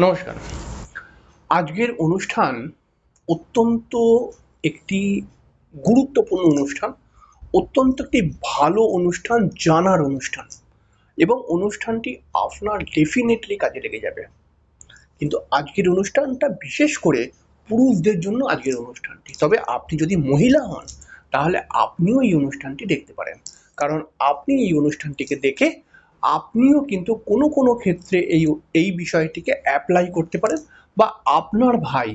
নমস্কার। আজকের অনুষ্ঠান অত্যন্ত একটি গুরুত্বপূর্ণ অনুষ্ঠান, অত্যন্ত একটি ভালো অনুষ্ঠান, জানার অনুষ্ঠান এবং অনুষ্ঠানটি আপনার ডেফিনেটলি কাজে লেগে যাবে। কিন্তু আজকের অনুষ্ঠানটা বিশেষ করে পুরুষদের জন্য আজকের অনুষ্ঠানটি। তবে আপনি যদি মহিলা হন, তাহলে আপনিও এই অনুষ্ঠানটি দেখতে পারেন। কারণ আপনি এই অনুষ্ঠানটিকে দেখে আপনিও কিন্তু কোনো কোনো ক্ষেত্রে এই এই বিষয়টিকে অ্যাপ্লাই করতে পারেন বা আপনার ভাই,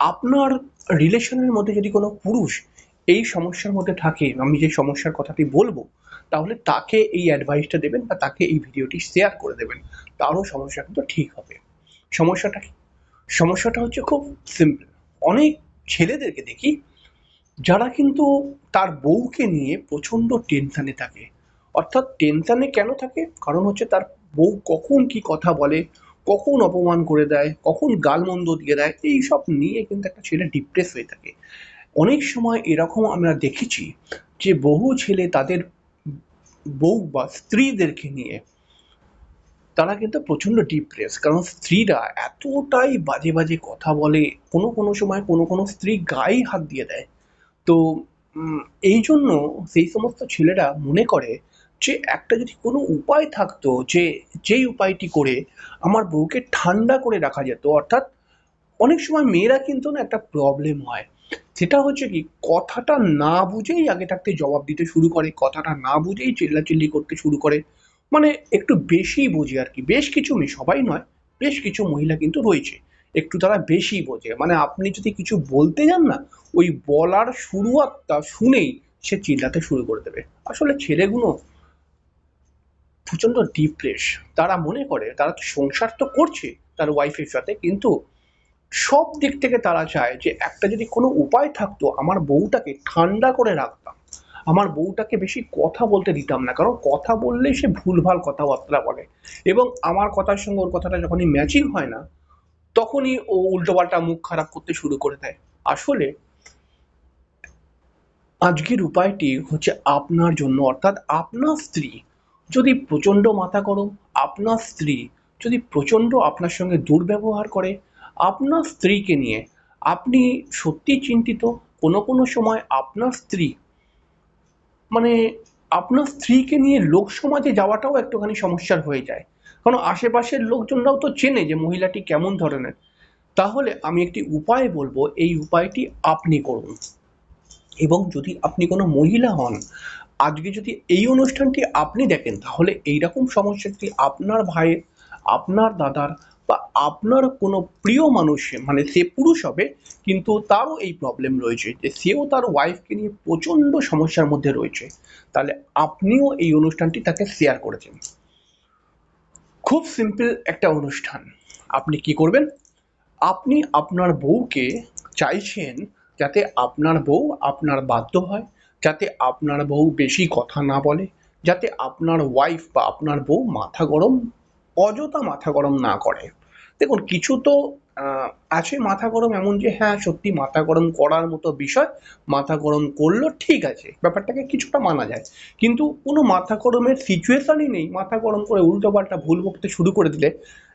আপনার রিলেশনের মধ্যে যদি কোনো পুরুষ এই সমস্যার মধ্যে থাকে, আমি যে সমস্যার কথাটি বলব, তাহলে তাকে এই অ্যাডভাইসটা দেবেন বা তাকে এই ভিডিওটি শেয়ার করে দেবেন। তারও সমস্যা কিন্তু ঠিক হবে। সমস্যাটা কি? সমস্যাটা হচ্ছে খুব সিম্পল অনেক ছেলেদেরকে দেখি, যারা কিন্তু তার বউকে নিয়ে প্রচণ্ড টেনশানে থাকে। অর্থাৎ টেনশানে কেন থাকে? কারণ হচ্ছে তার বউ কখন কি কথা বলে, কখন অপমান করে দেয়, কখন গালমন্দ দিয়ে দেয়, এই সব নিয়ে কিন্তু একটা ছেলে ডিপ্রেস হয়ে থাকে। অনেক সময় এরকম আমরা দেখেছি যে বহু ছেলে তাদের বউ বা স্ত্রীদেরকে নিয়ে তারা কিন্তু প্রচণ্ড ডিপ্রেস কারণ স্ত্রীরা এতটাই বাজে বাজে কথা বলে, কোনো কোনো সময় কোনো কোনো স্ত্রী গায়ে হাত দিয়ে দেয়। তো এই জন্য সেই সমস্ত ছেলেরা মনে করে যে একটা যদি কোনো উপায় থাকতো যে যেই উপায়টি করে আমার বউকে ঠান্ডা করে রাখা যেত, অর্থাৎ অনেক সময় মেয়েরা কিন্তু না একটা প্রবলেম হয়। সেটা হচ্ছে কি, কথাটা না বুঝেই আগে থাকতে জবাব দিতে শুরু করে, কথাটা না বুঝেই চিল্লাচিল্লি করতে শুরু করে। মানে একটু বেশি বোঝে আর কি। বেশ কিছু মেয়ে, সবাই নয়, বেশ কিছু মহিলা কিন্তু রয়েছে। একটু তারা বেশি বোঝে। মানে আপনি যদি কিছু বলতে যান না, ওই বলার শুরুয়াতটা শুনেই সে চিল্লাতে শুরু করে দেবে। আসলে ছেলেগুলো প্রচণ্ড ডিপ্রেস তারা মনে করে, তারা তো সংসার তো করছে তার ওয়াইফের সাথে, কিন্তু সব দিক থেকে তারা চায় যে একটা যদি কোনো উপায় থাকতো, আমার বউটাকে ঠান্ডা করে রাখতাম। আমার বউটাকে বেশি কথা বলতে দিতাম না, কারণ কথা বললেই সে ভুলভাল কথাবার্তা বলে। এবং আমার কথার সঙ্গে ওর কথাটা যখনই ম্যাচিং হয় না, তখনই ও উল্টোপাল্টা মুখ খারাপ করতে শুরু করে দেয়। আসলে আজকের উপায়টি হচ্ছে আপনার জন্য, অর্থাৎ আপনার স্ত্রী যদি প্রচণ্ড মাথা গরম, আপনার স্ত্রী যদি প্রচণ্ড আপনার সঙ্গে দুর্ব্যবহার করে, আপনার স্ত্রীকে নিয়ে আপনি সত্যি চিন্তিত, কোনো কোনো সময় আপনার স্ত্রী মানে আপনার স্ত্রীকে নিয়ে লোক সমাজে যাওয়াটাও একটুখানি সমস্যার হয়ে যায়। কারণ আশেপাশের লোকজনরাও তো চেনে যে মহিলাটি কেমন ধরনের। তাহলে আমি একটি উপায় বলব, এই উপায়টি আপনি করুন। এবং যদি আপনি কোনো মহিলা হন আজকে যদি এই অনুষ্ঠানটি আপনি দেখেন, তাহলে এইরকম সমস্যা যদি আপনার ভাইয়ের, আপনার দাদার বা আপনার কোনো প্রিয় মানুষের মানে সে পুরুষ হবে, কিন্তু তারও এই প্রবলেম রয়েছে যে সেও তার ওয়াইফকে নিয়ে প্রচণ্ড সমস্যার মধ্যে রয়েছে। তাহলে আপনিও এই অনুষ্ঠানটি তাকে শেয়ার করেছেন খুব সিম্পল একটা অনুষ্ঠান। আপনি কি করবেন? আপনি আপনার বউকে চাইছেন যাতে আপনার বউ আপনার বাধ্য হয়। যাতে আপনার বউ বেশি কথা না বলে, যাতে আপনার ওয়াইফ বা আপনার বউ মাথা গরম, অযথা মাথা গরম না করে। দেখুন, কিছু তো আছে মাথা গরম এমন যে হ্যাঁ সত্যি মাথা গরম করার মতো বিষয়, মাথা গরম করল, ঠিক আছে, ব্যাপারটাকে কিছুটা মানা যায়। কিন্তু কোনো মাথা গরমের সিচুয়েশনই নেই, মাথা গরম করে উল্টোপাল্টা ভুল বকতে শুরু করে দিলে,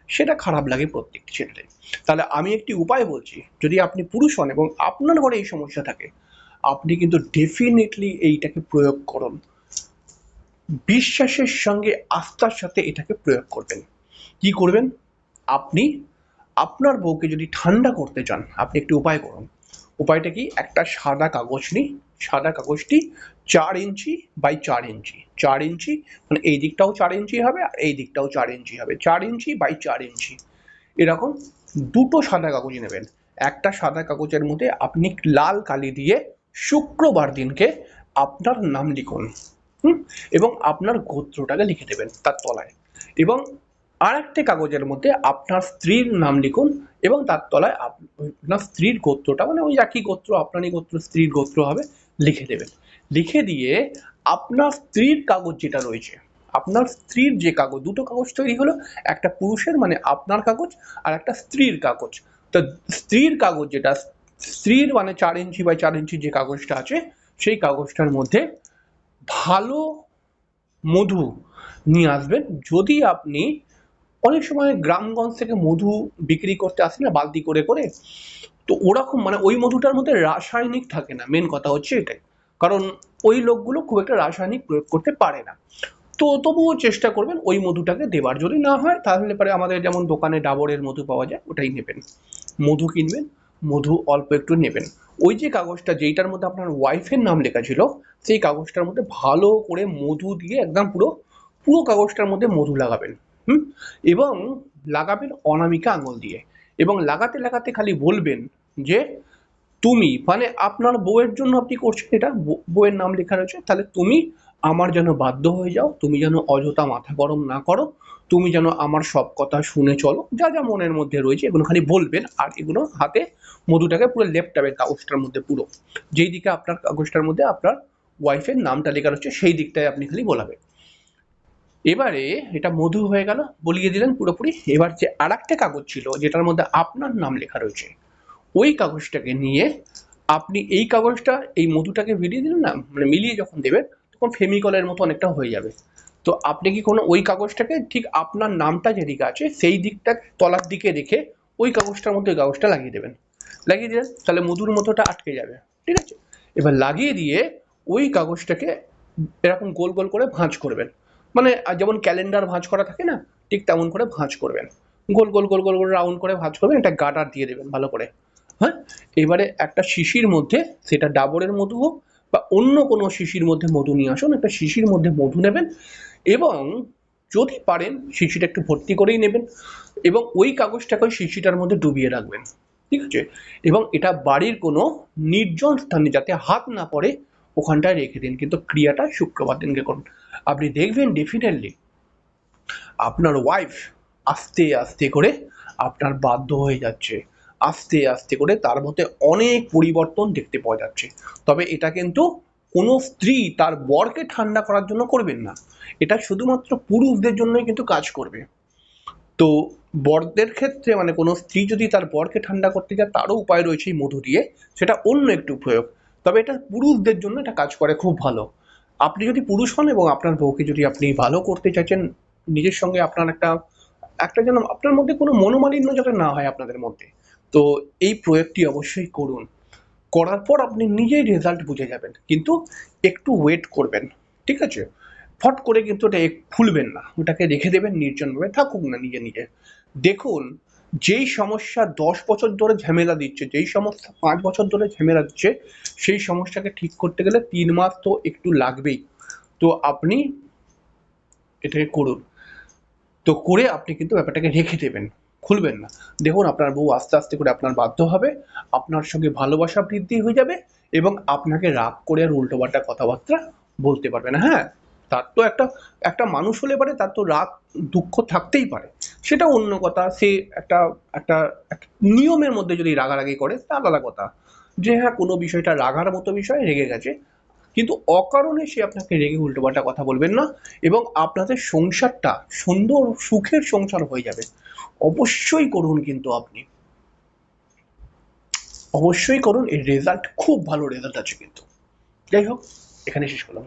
সেটা খারাপ লাগে প্রত্যেকটি ছেলেদের। তাহলে আমি একটি উপায় বলছি, যদি আপনি পুরুষ হন এবং আপনার ঘরে এই সমস্যা থাকে আপনি কিন্তু ডেফিনেটলি এইটাকে প্রয়োগ করুন। বিশ্বাসের সঙ্গে আস্থার সাথে এটাকে প্রয়োগ করবেন। কি করবেন? আপনি আপনার বউকে যদি ঠান্ডা করতে চান, আপনি একটি উপায় করুন। উপায়টা কি? একটা সাদা কাগজ নিই সাদা কাগজটি চার ইঞ্চি বাই চার ইঞ্চি। চার ইঞ্চি মানে এই দিকটাও চার ইঞ্চি হবে আর এই দিকটাও চার ইঞ্চি হবে। চার ইঞ্চি বাই চার ইঞ্চি। এরকম দুটো সাদা কাগজ নেবেন। একটা সাদা কাগজের মধ্যে আপনি লাল কালি দিয়ে শুক্রবার দিনকে আপনার নাম লিখুন, হুম? এবং আপনার গোত্রটাকে লিখে দেবেন তার তলায়। এবং আর একটি কাগজের মধ্যে আপনার স্ত্রীর নাম লিখুন এবং তার তলায় আপনার স্ত্রীর গোত্রটা মানে ওই একই গোত্র, আপনারই গোত্র, স্ত্রীর গোত্র হবে, লিখে দেবেন। লিখে দিয়ে আপনার স্ত্রীর কাগজ যেটা রয়েছে, আপনার স্ত্রীর যে কাগজ, দুটো কাগজ তৈরি হলো, একটা পুরুষের মানে আপনার কাগজ, আর একটা স্ত্রীর কাগজ। তো স্ত্রীর কাগজ যেটা স্ত্রীর মানে চার ইঞ্চি বাই চার ইঞ্চি যে কাগজটা আছে, সেই কাগজটার মধ্যে ভালো মধু নিয়ে আসবেন। যদি আপনি অনেক সময় গ্রামগঞ্জ থেকে মধু বিক্রি করতে আসে না, বালতি করে করে, তো ওরকম মানে ওই মধুটার মধ্যে রাসায়নিক থাকে না। মেন কথা হচ্ছে এটাই। কারণ ওই লোকগুলো খুব একটা রাসায়নিক প্রয়োগ করতে পারে না। তো তবুও চেষ্টা করবেন ওই মধুটাকে দেবার। যদি না হয়, তাহলে পরে আমাদের যেমন দোকানে ডাবরের মধু পাওয়া যায়, ওটাই নেবেন। মধু কিনবেন। মধু অল্প একটু নেবেন। ওই যে কাগজটা, যেইটার মধ্যে আপনার ওয়াইফের নাম লেখা ছিল, সেই কাগজটার মধ্যে ভালো করে মধু দিয়ে একদম পুরো পুরো কাগজটার মধ্যে মধু লাগাবেন। হুম? এবং লাগাবেন অনামিকা আঙুল দিয়ে। এবং লাগাতে লাগাতে খালি বলবেন যে তুমি মানে আপনার বউয়ের জন্য আপনি করছেন এটা, বউ- বউয়ের নাম লেখা রয়েছে, তাহলে তুমি আমার যেন বাধ্য হয়ে যাও, তুমি যেন অযথা মাথা গরম না করো, তুমি যেন আমার সব কথা শুনে চলো, যা যা মনের মধ্যে রয়েছে, এগুলো খালি বলবেন, আর এগুলো হাতে মধুটাকে পুরো লেপটাবেন কাগজটার মধ্যে পুরো। যেই দিকে আপনার কাগজটার মধ্যে আপনার ওয়াইফের নামটা লেখা রয়েছে, সেই দিকটায় আপনি খালি বলাবেন। এবারে এটা মধু হয়ে গেল, বলিয়ে দিলেন পুরোপুরি, এবার যে আর একটা কাগজ ছিল, যেটার মধ্যে আপনার নাম লেখা রয়েছে ওই কাগজটাকে নিয়ে আপনি এই কাগজটা, এই মধুটাকে ভিড়িয়ে দিলেন না? মানে মিলিয়ে যখন দেবেন, তখন ফেমিকলের মতো অনেকটা হয়ে যাবে। তো আপনি কি কোনো ওই কাগজটাকে, ঠিক আপনার নামটা যেদিকে আছে, সেই দিকটা তলার দিকে রেখে ওই কাগজটার মধ্যে ওই কাগজটা লাগিয়ে দেবেন। লাগিয়ে দিলেন তাহলে মধুর মতোটা আটকে যাবে। ঠিক আছে? এবার লাগিয়ে দিয়ে ওই কাগজটাকে এরকম গোল গোল করে ভাঁজ করবেন। মানে যেমন ক্যালেন্ডার ভাঁজ করা থাকে না, ঠিক তেমন করে ভাঁজ করবেন। গোল গোল গোল গোল গোল রাউন্ড করে ভাঁজ করবেন, একটা গাটার দিয়ে দেবেন ভালো করে। হ্যাঁ? এবারে একটা শিশির মধ্যে সেটা ডাবরের মধু হোক বা অন্য কোনো শিশির মধ্যে মধু নিয়ে আসুন, একটা শিশির মধ্যে মধু নেবেন এবং যদি পারেন শিশিটা একটু ভর্তি করেই নেবেন এবং ওই কাগজটাকে ওই শিশিটার মধ্যে ডুবিয়ে রাখবেন, ঠিক আছে? এবং এটা বাড়ির কোনো নির্জন স্থানে যাতে হাত না পড়ে ওখানটায় রেখে দিন। কিন্তু ক্রিয়াটা শুক্রবার দিনকে করুন। আপনি দেখবেন ডেফিনেটলি আপনার ওয়াইফ আস্তে আস্তে করে আপনার বাধ্য হয়ে যাচ্ছে। আস্তে আস্তে করে তার মধ্যে অনেক পরিবর্তন দেখতে পাওয়া যাচ্ছে। তবে এটা কিন্তু কোনো স্ত্রী তার বরকে ঠান্ডা করার জন্য করবেন না। এটা শুধুমাত্র পুরুষদের জন্যই কিন্তু কাজ করবে। তো বরদের ক্ষেত্রে মানে কোনো স্ত্রী যদি তার বরকে ঠান্ডা করতে যায়, তারও উপায় রয়েছে এই মধু দিয়ে, সেটা অন্য একটু প্রয়োগ। তবে এটা পুরুষদের জন্য এটা কাজ করে খুব ভালো। আপনি যদি পুরুষ হন এবং আপনার বউকে যদি আপনি ভালো করতে চাইছেন, নিজের সঙ্গে আপনার একটা একটা যেন আপনার মধ্যে কোনো মনোমালিন্য যাতে না হয় আপনাদের মধ্যে তো এই প্রয়োগটি অবশ্যই করুন। করার পর আপনি নিজেই রেজাল্ট বুঝে যাবেন। কিন্তু একটু ওয়েট করবেন, ঠিক আছে? ফট করে কিন্তু ওটা খুলবেন না। ওটাকে রেখে দেবেন, নির্জনভাবে থাকুক না নিজে নিজে। দেখুন, যেই সমস্যা দশ বছর ধরে ঝামেলা দিচ্ছে, যেই সমস্যা পাঁচ বছর ধরে ঝামেলা দিচ্ছে, সেই সমস্যাকে ঠিক করতে গেলে তিন মাস তো একটু লাগবেই। তো আপনি এটাকে করুন। তো করে আপনি কিন্তু ব্যাপারটাকে রেখে দেবেন। খুলবেন না। দেখুন, আপনার বউ আস্তে আস্তে করে আপনার বাধ্য হবে, আপনার সঙ্গে ভালোবাসা বৃদ্ধি হয়ে যাবে এবং আপনাকে রাগ করে আর উল্টোপাল্টা কথাবার্তা বলতে পারবে না। হ্যাঁ তার তো একটা একটা মানুষ হলে পারে, তার তো রাগ, দুঃখ থাকতেই পারে। সেটা অন্য কথা, সে একটা একটা একটা নিয়মের মধ্যে যদি রাগারাগি করে, তা আলাদা কথা। যে হ্যাঁ কোনো বিষয়টা রাগার মতো বিষয় রেগে গেছে কিন্তু অকারণে সে আপনাকে রেগে উল্টোপাল্টা কথা বলবেন না এবং আপনাদের সংসারটা সুন্দর, সুখের সংসার হয়ে যাবে। অবশ্যই করুন কিন্তু আপনি। অবশ্যই করুন, এর রেজাল্ট খুব ভালো রেজাল্ট আছে কিন্তু। যাই হোক, এখানে শেষ করলাম।